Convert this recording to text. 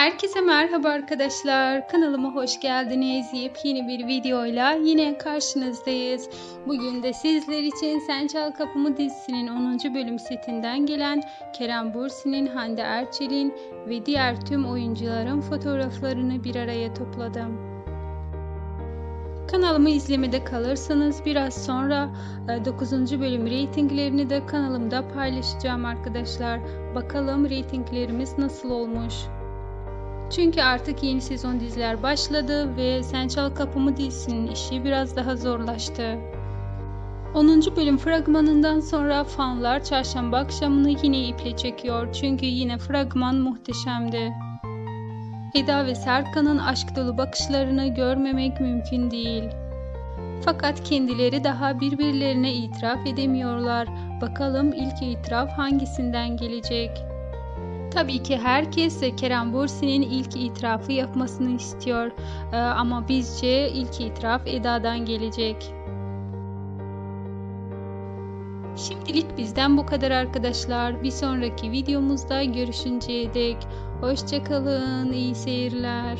Herkese merhaba arkadaşlar. Kanalıma hoş geldiniz. Yepyeni bir videoyla yine karşınızdayız. Bugün de sizler için Sen Çal Kapımı dizisinin 10. bölüm setinden gelen Kerem Bursi'nin, Hande Erçel'in ve diğer tüm oyuncuların fotoğraflarını bir araya topladım. Kanalımı izlemede kalırsanız biraz sonra 9. bölüm reytinglerini de kanalımda paylaşacağım arkadaşlar. Bakalım reytinglerimiz nasıl olmuş. Çünkü artık yeni sezon diziler başladı ve Sen Çal Kapımı dizisinin işi biraz daha zorlaştı. 10. bölüm fragmanından sonra fanlar çarşamba akşamını yine iple çekiyor çünkü yine fragman muhteşemdi. Eda ve Serkan'ın aşk dolu bakışlarını görmemek mümkün değil. Fakat kendileri daha birbirlerine itiraf edemiyorlar. Bakalım ilk itiraf hangisinden gelecek? Tabii ki herkes Kerem Bursi'nin ilk itirafı yapmasını istiyor. Ee, ama bizce ilk itiraf Eda'dan gelecek. Şimdilik bizden bu kadar arkadaşlar. Bir sonraki videomuzda görüşünceye dek hoşçakalın, iyi seyirler.